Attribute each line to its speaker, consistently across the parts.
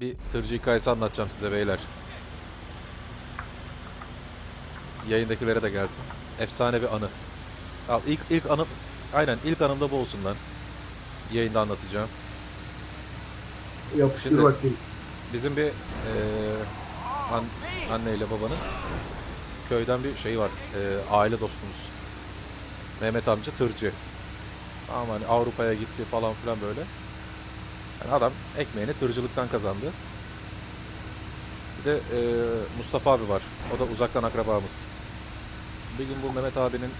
Speaker 1: Bir tırcı hikayesi anlatacağım size beyler. Yayındakilere de gelsin. Efsane bir anı. Al ilk ilk anım aynen ilk anım da bu olsun lan. Yayında anlatacağım.
Speaker 2: Yapıştır
Speaker 1: Şimdi-
Speaker 2: bakayım.
Speaker 1: Bizim bir eee an, anneyle babanın köyden bir şey var. eee, aile dostumuz. Mehmet amca tırcı. Hani Avrupa'ya gitti falan filan böyle. Yani adam ekmeğini tırcılıktan kazandı. Bir de eee, Mustafa abi var. O da uzaktan akrabamız. Bir gün bu Mehmet abinin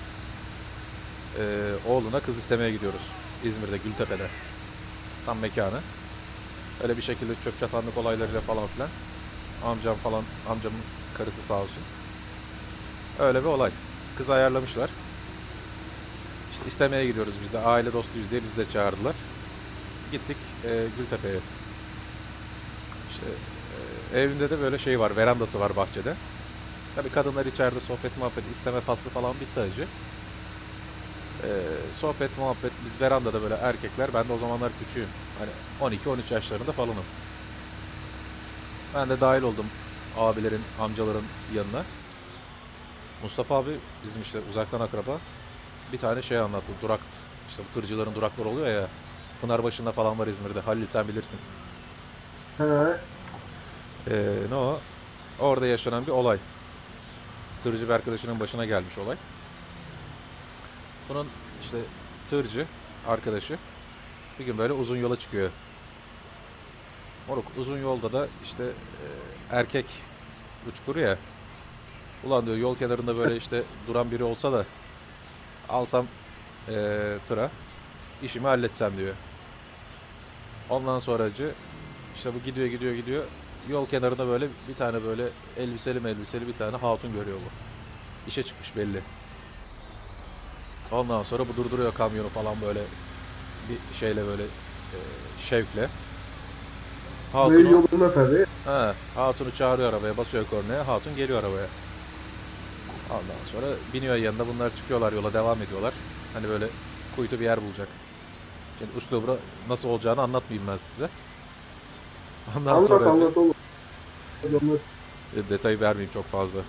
Speaker 1: eee, oğluna kız istemeye gidiyoruz. İzmir'de Gültepe'de. Tam mekanı. Öyle bir şekilde çöp çatanlık olaylarıyla falan filan. Amcam falan, amcamın karısı sağ olsun. Öyle bir olay. Kız ayarlamışlar. İşte istemeye gidiyoruz biz de. Aile dostuyuz diye bizi de çağırdılar. Gittik e, Gültepe'ye. İşte e, evinde de böyle şey var, verandası var bahçede. Tabii kadınlar içeride sohbet muhabbet, isteme faslı falan bitti acı. E, sohbet muhabbet, biz verandada böyle erkekler, ben de o zamanlar küçüğüm. Hani 12-13 yaşlarında falanım. Ben de dahil oldum abilerin, amcaların yanına. Mustafa abi bizim işte uzaktan akraba bir tane şey anlattı. Durak, işte bu tırcıların durakları oluyor ya. Pınarbaşı'nda falan var İzmir'de. Halil sen bilirsin.
Speaker 2: He.
Speaker 1: Ee, ne o? Orada yaşanan bir olay. Tırcı bir arkadaşının başına gelmiş olay. Bunun işte tırcı arkadaşı bir gün böyle uzun yola çıkıyor. Moruk uzun yolda da işte e, erkek uçkuru ya. Ulan diyor yol kenarında böyle işte duran biri olsa da alsam e, tıra işimi halletsem diyor. Ondan sonracı işte bu gidiyor gidiyor gidiyor. Yol kenarında böyle bir tane böyle elbiseli elbiseli bir tane hatun görüyor bu. İşe çıkmış belli. Ondan sonra bu durduruyor kamyonu falan böyle bir şeyle böyle e, şevkle. Hatunu,
Speaker 2: yoluna tabii.
Speaker 1: he, hatunu çağırıyor arabaya, basıyor kornaya, hatun geliyor arabaya. Ondan sonra biniyor yanında, bunlar çıkıyorlar yola devam ediyorlar. Hani böyle kuytu bir yer bulacak. Şimdi üslubu nasıl olacağını anlatmayayım ben size. Ondan
Speaker 2: Anlat
Speaker 1: sonra
Speaker 2: anlat oğlum. Anlat.
Speaker 1: E, detayı vermeyeyim çok fazla.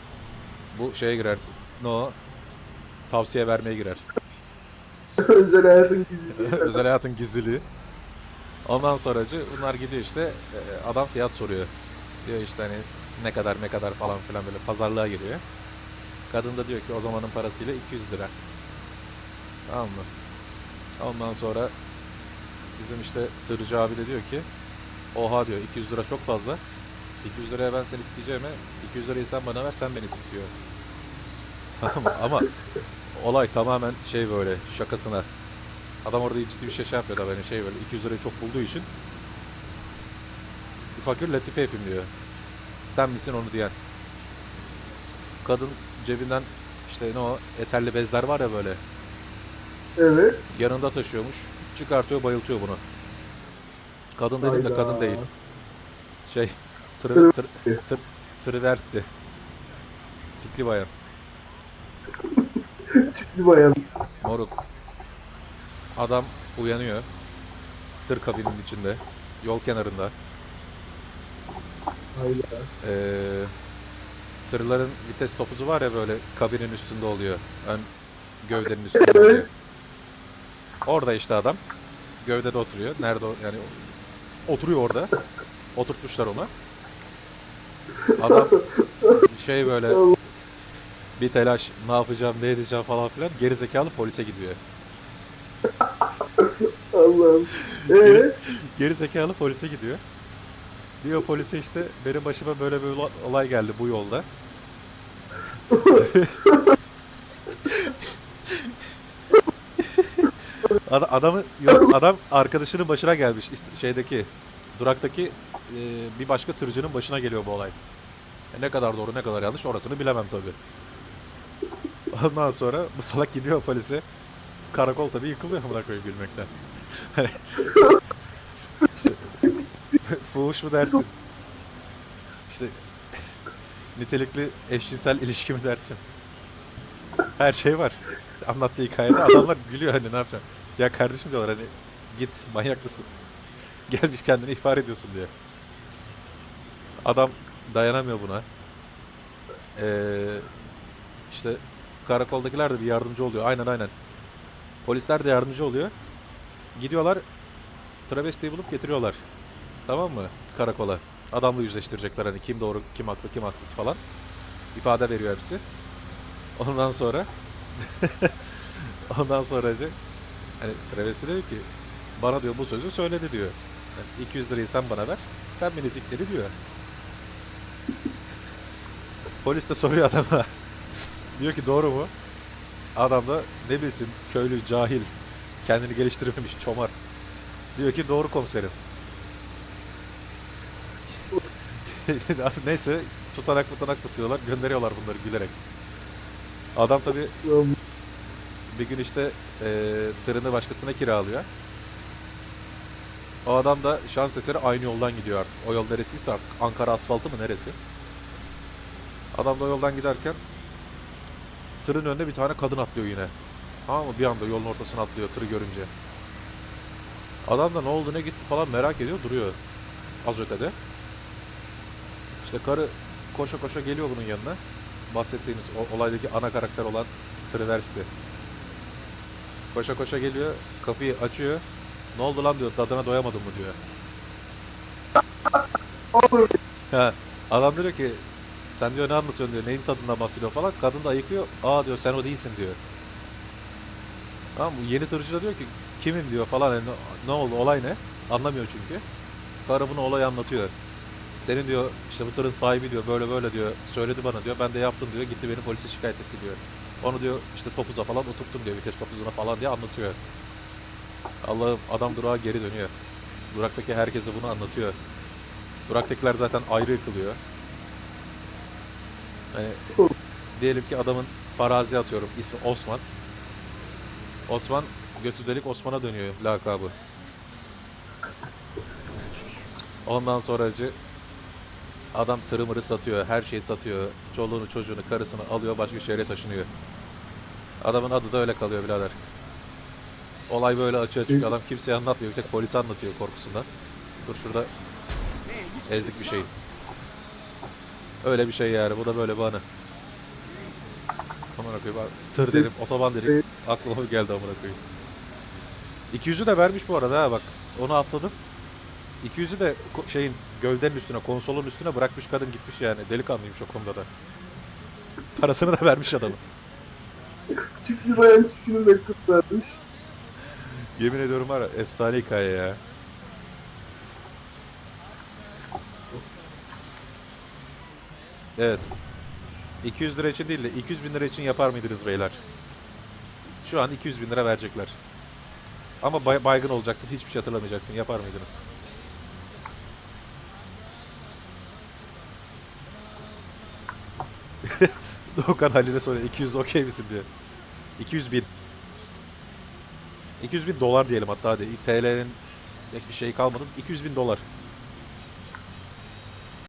Speaker 1: Bu şeye girer. No. Tavsiye vermeye girer.
Speaker 2: Özel hayatın gizliliği.
Speaker 1: Özel hayatın gizliliği. Ondan sonracı bunlar gidiyor işte e, adam fiyat soruyor. Diyor işte hani ne kadar ne kadar falan filan böyle pazarlığa giriyor. Kadın da diyor ki o zamanın parasıyla 200 lira. Tamam mı? Ondan sonra bizim işte tırcı abi de diyor ki oha diyor 200 lira çok fazla. 200 liraya ben seni sikeceğime 200 lirayı sen bana ver sen beni sik diyor. ama, olay tamamen şey böyle şakasına. Adam orada ciddi bir şey şey yapıyor da beni şey böyle 200 lirayı çok bulduğu için bir fakir latife yapayım diyor. Sen misin onu diyen. Kadın cebinden işte ne o eterli bezler var ya böyle
Speaker 2: Evet.
Speaker 1: yanında taşıyormuş. Çıkartıyor bayıltıyor bunu. Kadın dedim de
Speaker 2: Hayda.
Speaker 1: kadın değil. Şey tır,
Speaker 2: Tır-
Speaker 1: tır, tırversti. Sikli bayan.
Speaker 2: Çıktı bayan.
Speaker 1: Moruk. Adam uyanıyor. Tır kabinin içinde. Yol kenarında.
Speaker 2: Hayda.
Speaker 1: Ee, tırların vites topuzu var ya böyle kabinin üstünde oluyor. Ön gövdenin üstünde oluyor. Orada işte adam. Gövdede oturuyor. Nerede o? Yani oturuyor orada. Oturtmuşlar onu. Adam şey böyle bir telaş ne yapacağım ne edeceğim falan filan geri zekalı polise gidiyor.
Speaker 2: Allah'ım.
Speaker 1: Geri,
Speaker 2: Eee?
Speaker 1: geri zekalı polise gidiyor. Diyor polise işte benim başıma böyle bir ola- olay geldi bu yolda. Ad- adamı yok, adam arkadaşının başına gelmiş şeydeki duraktaki e, bir başka tırcının başına geliyor bu olay. E, ne kadar doğru ne kadar yanlış orasını bilemem tabii. Ondan sonra bu salak gidiyor polise. Karakol tabii yıkılıyor amına koyayım gülmekten. İşte fuhuş mu dersin? İşte nitelikli eşcinsel ilişki mi dersin? Her şey var. Anlattığı hikayede adamlar gülüyor hani ne yapacaksın? Ya kardeşim diyorlar hani git manyak mısın? Gelmiş kendini ihbar ediyorsun diyor. Adam dayanamıyor buna. Ee, işte karakoldakiler de bir yardımcı oluyor. Aynen aynen. Polisler de yardımcı oluyor. Gidiyorlar travestiyi bulup getiriyorlar. Tamam mı? Karakola. Adamla yüzleştirecekler hani kim doğru, kim haklı, kim haksız falan. İfade veriyor hepsi. Ondan sonra ondan sonra hani travesti diyor ki bana diyor bu sözü söyledi diyor. Yani 200 lirayı sen bana ver. Sen beni zikledi diyor. Polis de soruyor adama. diyor ki doğru mu? Adam da ne bilsin köylü cahil. Kendini geliştirmemiş çomar. Diyor ki doğru komiserim. Neyse tutanak tutanak tutuyorlar gönderiyorlar bunları gülerek. Adam tabi bir gün işte eee tırını başkasına kiralıyor. O adam da şans eseri aynı yoldan gidiyor artık. O yol neresiyse artık. Ankara asfaltı mı neresi? Adam da o yoldan giderken tırın önüne bir tane kadın atlıyor yine. Tamam mı? Bir anda yolun ortasına atlıyor tırı görünce. Adam da ne oldu ne gitti falan merak ediyor duruyor. Az ötede. İşte karı koşa koşa geliyor bunun yanına. Bahsettiğimiz o olaydaki ana karakter olan Triversity. Koşa koşa geliyor, kapıyı açıyor. Ne oldu lan diyor, tadına doyamadın mı diyor.
Speaker 2: Oğlum
Speaker 1: Ha, adam diyor ki sen diyor ne anlatıyorsun diyor, neyin tadından bahsediyor falan. Kadın da ayıkıyor, aa diyor sen o değilsin diyor. Tamam bu yeni tırcı da diyor ki kimin diyor falan yani, ne, ne oldu olay ne? Anlamıyor çünkü. Karı bunu olayı anlatıyor. Senin diyor işte bu tırın sahibi diyor böyle böyle diyor söyledi bana diyor ben de yaptım diyor gitti beni polise şikayet etti diyor. Onu diyor işte topuza falan oturttum diyor vites topuzuna falan diye anlatıyor. Allah'ım adam durağa geri dönüyor. Duraktaki herkese bunu anlatıyor. Duraktakiler zaten ayrı yıkılıyor. Hani diyelim ki adamın farazi atıyorum ismi Osman. Osman götü delik Osman'a dönüyor lakabı. Ondan sonracı adam tırı mırı satıyor, her şeyi satıyor. Çoluğunu, çocuğunu, karısını alıyor, başka şehre taşınıyor. Adamın adı da öyle kalıyor birader. Olay böyle açığa çıkıyor. Adam kimseye anlatmıyor. Bir tek polise anlatıyor korkusundan. Dur şurada ezdik bir şey. Öyle bir şey yani. Bu da böyle bir anı. Aman koyayım. Tır dedim, otoban dedim. Aklıma geldi amına koyayım. 200'ü de vermiş bu arada ha bak. Onu atladım. 200'ü de şeyin gövdenin üstüne, konsolun üstüne bırakmış kadın gitmiş yani. Delikanlıymış o konuda da. Parasını da vermiş adamın.
Speaker 2: Çiftli bayan çiftini de kurtarmış.
Speaker 1: Yemin ediyorum var efsane hikaye ya. Evet. 200 lira için değil de 200 bin lira için yapar mıydınız beyler? Şu an 200 bin lira verecekler. Ama bay- baygın olacaksın, hiçbir şey hatırlamayacaksın. Yapar mıydınız? Doğukan Halil'e soruyor 200 okey misin diye. 200 bin. 200 bin dolar diyelim hatta hadi. TL'nin bir şey kalmadı. 200 bin dolar.